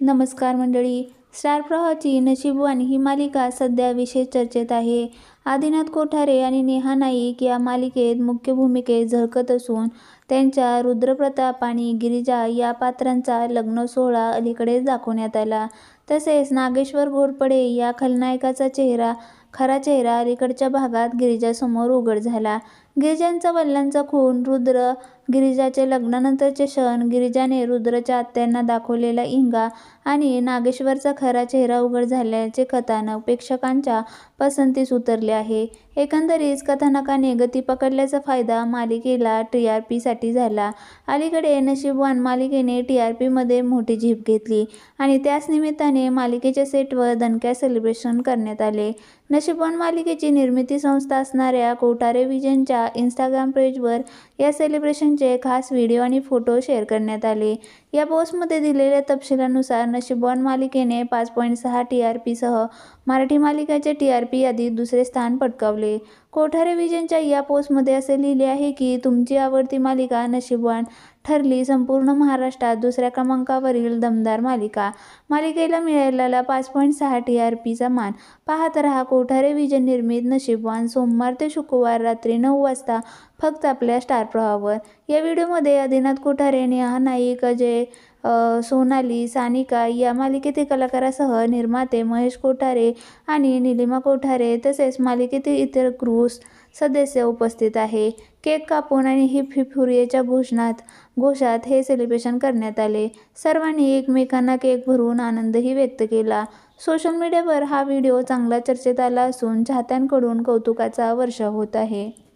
नमस्कार मंडळी. स्टार प्रवाहाची नशीबवान ही मालिका सध्या विशेष चर्चेत आहे. आदिनाथ कोठारे आणि नेहा नाईक या मालिकेत मुख्य भूमिकेत झळकत असून त्यांच्या रुद्रप्रताप आणि गिरिजा या पात्रांचा लग्न सोहळा अलीकडेच दाखवण्यात आला. तसेच नागेश्वर घोरपडे या खलनायकाचा चेहरा खरा चेहरा अलीकडच्या भागात गिरिजासमोर उघड झाला. गिरिजांचा वडिलांचा खून रुद्र गिरिजाचे लग्नानंतरचे क्षण गिरिजाने रुद्रच्या आत्यांना दाखवलेला इंगा आणि नागेश्वरचा खरा चेहरा उघड झाल्याचे कथानक प्रेक्षकांच्या पसंतीस उतरले आहे. एकंदरीत कथानकाने गती पकडल्याचा फायदा मालिकेला टी आर पीसाठी झाला. अलीकडे नशीबवान मालिकेने टी आर पीमध्ये मोठी झीप घेतली आणि त्याच निमित्ताने मालिकेच्या सेटवर दणक्या सेलिब्रेशन करण्यात आले. नशीबवान मालिकेची निर्मिती संस्था असणाऱ्या कोठारे विजनच्या इंस्टाग्राम पेजवर या सेलिब्रेशनचे खास व्हिडिओ आणि फोटो शेअर करण्यात आले. या पोस्टमध्ये दिलेल्या तपशिलानुसार नशीबवान मालिकेने पाच पॉईंट सहा टी आर पीसह मराठी मालिकाच्या टी आर पी यादीत दुसरे स्थान पटकावले. कोठारे विजनच्या या पोस्टमध्ये असे लिहिले आहे की तुमची आवडती मालिका नशीबवान ठरली संपूर्ण महाराष्ट्रात दुसऱ्या क्रमांकावरील दमदार मालिका. मालिकेला मिळालेला पाच पॉईंट सहा टी आर पीचा मान. पाहत रहा कोठारे विजन निर्मित नशीबवान सोमवार ते शुक्रवार रात्री नऊ वाजता फक्त आपल्या स्टार प्रवाहावर. या व्हिडिओमध्ये आदिनाथ कोठारे नेहा नाईक अजय सोनाली सानिका या मालिकेतील कलाकारासह निर्माते महेश कोठारे आणि निलिमा कोठारे तसेच मालिकेतील इतर क्रूस सदस्य उपस्थित आहे. केक कापून आणि हिप हिप हुरियेच्या घोषणात घोषात हे सेलिब्रेशन करण्यात आले. सर्वांनी एकमेकांना केक भरून आनंदही व्यक्त केला. सोशल मीडियावर हा व्हिडिओ चांगला चर्चेत आला असून चाहत्यांकडून कौतुकाचा वर्षाव होत आहे.